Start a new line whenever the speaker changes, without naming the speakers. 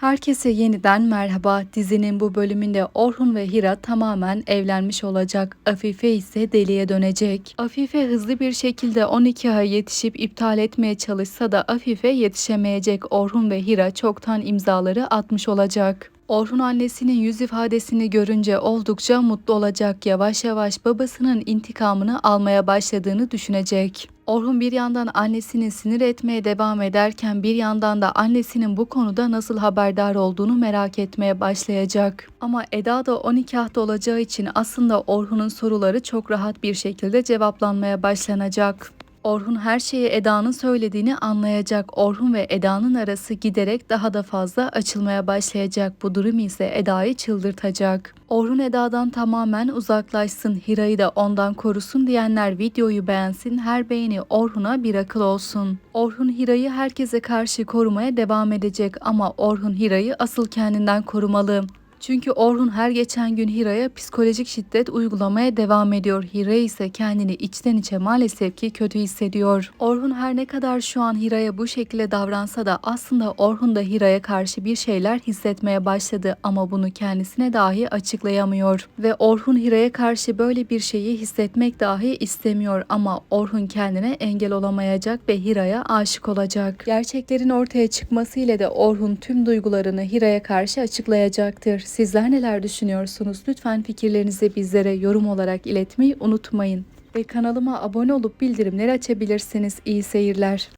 Herkese yeniden merhaba. Dizinin bu bölümünde Orhun ve Hira tamamen evlenmiş olacak. Afife ise deliye dönecek. Afife hızlı bir şekilde 12 ay yetişip iptal etmeye çalışsa da Afife yetişemeyecek. Orhun ve Hira çoktan imzaları atmış olacak. Orhun annesinin yüz ifadesini görünce oldukça mutlu olacak. Yavaş yavaş babasının intikamını almaya başladığını düşünecek. Orhun bir yandan annesini sinir etmeye devam ederken bir yandan da annesinin bu konuda nasıl haberdar olduğunu merak etmeye başlayacak. Ama Eda da o nikahta olacağı için aslında Orhun'un soruları çok rahat bir şekilde cevaplanmaya başlanacak. Orhun her şeyi Eda'nın söylediğini anlayacak. Orhun ve Eda'nın arası giderek daha da fazla açılmaya başlayacak. Bu durum ise Eda'yı çıldırtacak. Orhun Eda'dan tamamen uzaklaşsın, Hira'yı da ondan korusun diyenler videoyu beğensin, her beğeni Orhun'a bir akıl olsun. Orhun Hira'yı herkese karşı korumaya devam edecek ama Orhun Hira'yı asıl kendinden korumalı. Çünkü Orhun her geçen gün Hira'ya psikolojik şiddet uygulamaya devam ediyor. Hira ise kendini içten içe maalesef ki kötü hissediyor. Orhun her ne kadar şu an Hira'ya bu şekilde davransa da aslında Orhun da Hira'ya karşı bir şeyler hissetmeye başladı ama bunu kendisine dahi açıklayamıyor. Ve Orhun Hira'ya karşı böyle bir şeyi hissetmek dahi istemiyor ama Orhun kendine engel olamayacak ve Hira'ya aşık olacak. Gerçeklerin ortaya çıkması ile de Orhun tüm duygularını Hira'ya karşı açıklayacaktır. Sizler neler düşünüyorsunuz? Lütfen fikirlerinizi bizlere yorum olarak iletmeyi unutmayın. Ve kanalıma abone olup bildirimleri açabilirsiniz. İyi seyirler.